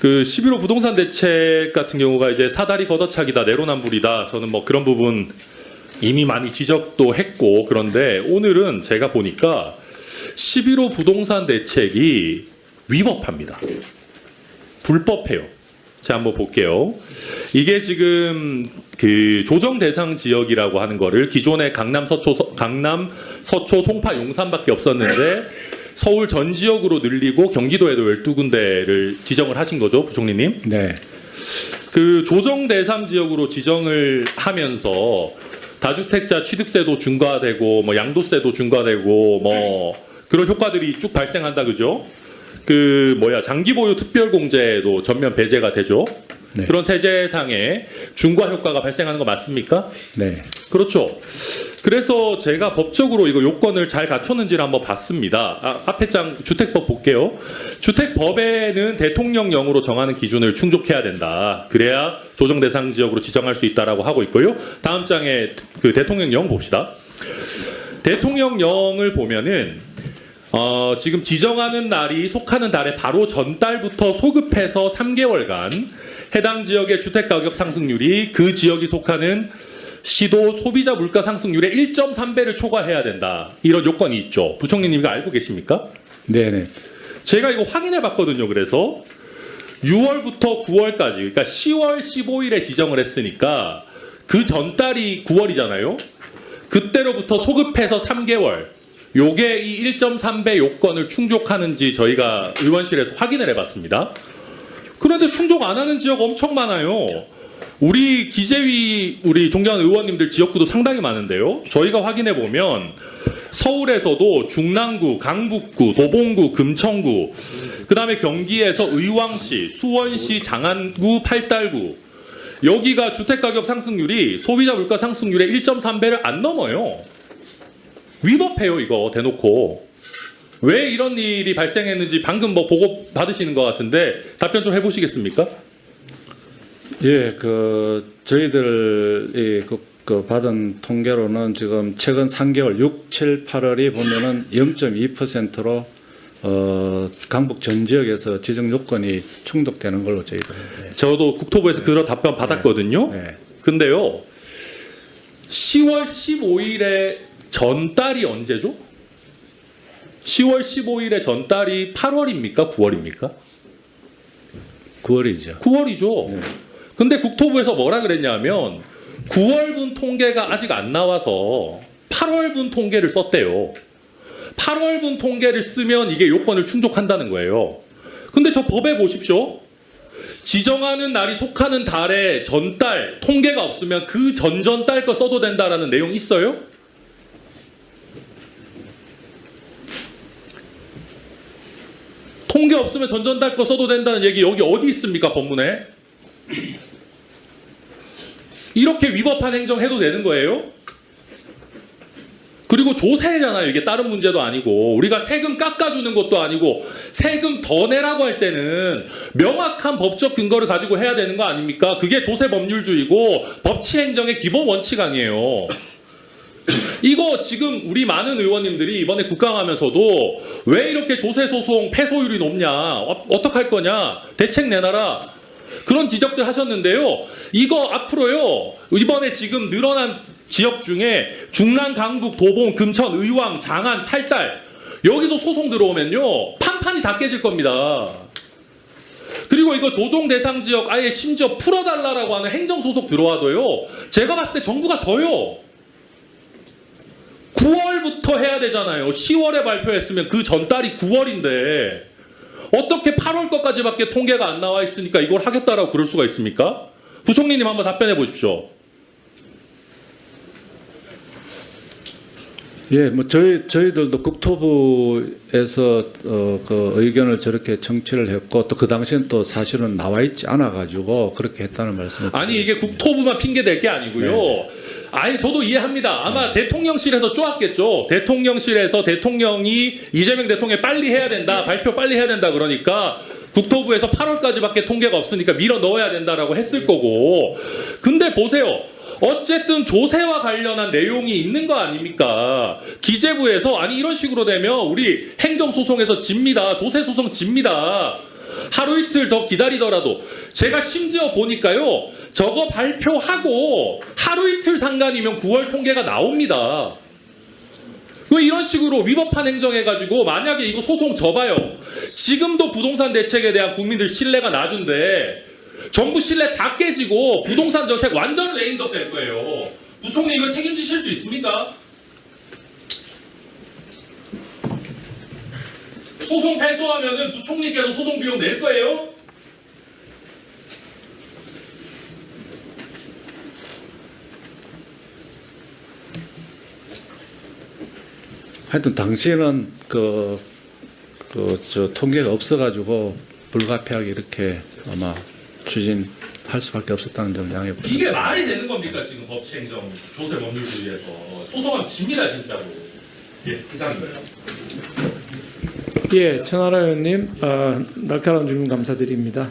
그 11호 부동산 대책 같은 경우가 이제 사다리 걷어차기다 내로남불이다 저는 뭐 그런 부분 이미 많이 지적도 했고 그런데 오늘은 제가 보니까 11호 부동산 대책이 위법합니다. 불법해요. 자 한번 볼게요. 이게 지금 그 조정 대상 지역이라고 하는 거를 기존에 강남 서초 서- 강남 서초 송파 용산밖에 없었는데 서울 전 지역으로 늘리고 경기도에도 12군데를 지정을 하신 거죠, 부총리님. 네. 그 조정 대상 지역으로 지정을 하면서 다주택자 취득세도 중과되고 뭐 양도세도 중과되고 뭐 그런 효과들이 쭉 발생한다 그죠? 그 뭐야 장기 보유 특별 공제도 전면 배제가 되죠. 네. 그런 세제상의 중과 효과가 발생하는 거 맞습니까? 네. 그렇죠. 그래서 제가 법적으로 이거 요건을 잘 갖췄는지를 한번 봤습니다. 아, 앞에 장 주택법 볼게요. 주택법에는 대통령령으로 정하는 기준을 충족해야 된다. 그래야 조정 대상 지역으로 지정할 수 있다라고 하고 있고요. 다음 장에 그 대통령령 봅시다. 대통령령을 보면은 어, 지금 지정하는 날이 속하는 달의 바로 전달부터 소급해서 3개월간 해당 지역의 주택 가격 상승률이 그 지역이 속하는 시도 소비자 물가 상승률의 1.3배를 초과해야 된다. 이런 요건이 있죠. 부총리님 이거 알고 계십니까? 네, 네. 제가 이거 확인해 봤거든요. 그래서 6월부터 9월까지 그러니까 10월 15일에 지정을 했으니까 그 전달이 9월이잖아요. 그때로부터 소급해서 3개월 요게 이 1.3배 요건을 충족하는지 저희가 의원실에서 확인을 해 봤습니다. 그런데 충족 안 하는 지역 엄청 많아요. 우리 기재위 우리 존경하는 의원님들 지역구도 상당히 많은데요. 저희가 확인해 보면 서울에서도 중랑구, 강북구, 도봉구, 금천구, 그 다음에 경기에서 의왕시, 수원시, 장안구, 팔달구 여기가 주택 가격 상승률이 소비자 물가 상승률의 1.3배를 안 넘어요. 위법해요, 이거 대놓고. 왜 이런 일이 발생했는지 방금 뭐 보고 받으시는 것 같은데 답변 좀 해보시겠습니까? 예, 그 저희들이 그, 그 받은 통계로는 지금 최근 3개월 6, 7, 8월이 보면은 0.2%로 어, 강북 전 지역에서 지정 요건이 충족되는 걸로 저희들. 저도 국토부에서 그런 답변 받았거든요. 네. 근데요, 10월 15일에 전달이 언제죠? 10월 15일에 전달이 8월입니까? 9월입니까? 9월이죠. 9월이죠. 근데 국토부에서 뭐라 그랬냐면 9월분 통계가 아직 안 나와서 8월분 통계를 썼대요. 8월분 통계를 쓰면 이게 요건을 충족한다는 거예요. 근데 저 법에 보십시오. 지정하는 날이 속하는 달에 전달 통계가 없으면 그 전전달 거 써도 된다라는 내용 있어요? 통계 없으면 전전달 거 써도 된다는 얘기 여기 어디 있습니까 법문에? 이렇게 위법한 행정 해도 되는 거예요? 그리고 조세잖아요. 이게 다른 문제도 아니고 우리가 세금 깎아주는 것도 아니고 세금 더 내라고 할 때는 명확한 법적 근거를 가지고 해야 되는 거 아닙니까? 그게 조세 법률주의고 법치 행정의 기본 원칙 아니에요. 이거 지금 우리 많은 의원님들이 이번에 국감하면서도 왜 이렇게 조세 소송 패소율이 높냐? 어, 어떡할 거냐? 대책 내놔라. 그런 지적들 하셨는데요. 이거 앞으로요. 이번에 지금 늘어난 지역 중에 중랑, 강북, 도봉, 금천, 의왕, 장안, 팔달 여기도 소송 들어오면요. 판판이 다 깨질 겁니다. 그리고 이거 조정 대상 지역 아예 심지어 풀어달라라고 하는 행정 소속 들어와도요. 제가 봤을 때 정부가 져요. 9월부터 해야 되잖아요. 10월에 발표했으면 그 전달이 9월인데 어떻게 8월 것까지밖에 통계가 안 나와 있으니까 이걸 하겠다라고 그럴 수가 있습니까? 부총리님 한번 답변해 보십시오. 예, 뭐 저희 저희들도 국토부에서 어, 그 의견을 저렇게 청취를 했고 또 그 당시엔 또 사실은 나와 있지 않아 가지고 그렇게 했다는 말씀을 아니 이게 국토부만 핑계 댈 게 아니고요. 아니 저도 이해합니다. 아마 대통령실에서 쪼았겠죠. 대통령실에서 대통령이 이재명 대통령 빨리 해야 된다. 발표 빨리 해야 된다 그러니까 국토부에서 8월까지밖에 통계가 없으니까 밀어 넣어야 된다라고 했을 거고. 근데 보세요. 어쨌든 조세와 관련한 내용이 있는 거 아닙니까? 기재부에서 아니 이런 식으로 되면 우리 행정소송에서 집니다. 조세소송 집니다. 하루 이틀 더 기다리더라도 제가 심지어 보니까요. 저거 발표하고 하루 이틀 상간이면 9월 통계가 나옵니다. 그 이런 식으로 위법한 행정해가지고 만약에 이거 소송 져봐요. 지금도 부동산 대책에 대한 국민들 신뢰가 낮은데 정부 신뢰 다 깨지고 부동산 정책 완전 레인더 될 거예요. 부총리 이거 책임지실 수 있습니까? 소송 패소하면은 부총리께서 소송 비용 낼 거예요? 하여튼 당시에는 그, 그, 저, 통계가 없어가지고 불가피하게 이렇게 아마 추진할 수밖에 없었다는 점을 양해 부탁드립니다. 이게 말이 되는 겁니까 지금 법치행정 조세 법률주의에서 소송하면 집니다 진짜로. 예, 이상입니다. 예, 천하라 의원님, 어, 날카로운 질문 감사드립니다.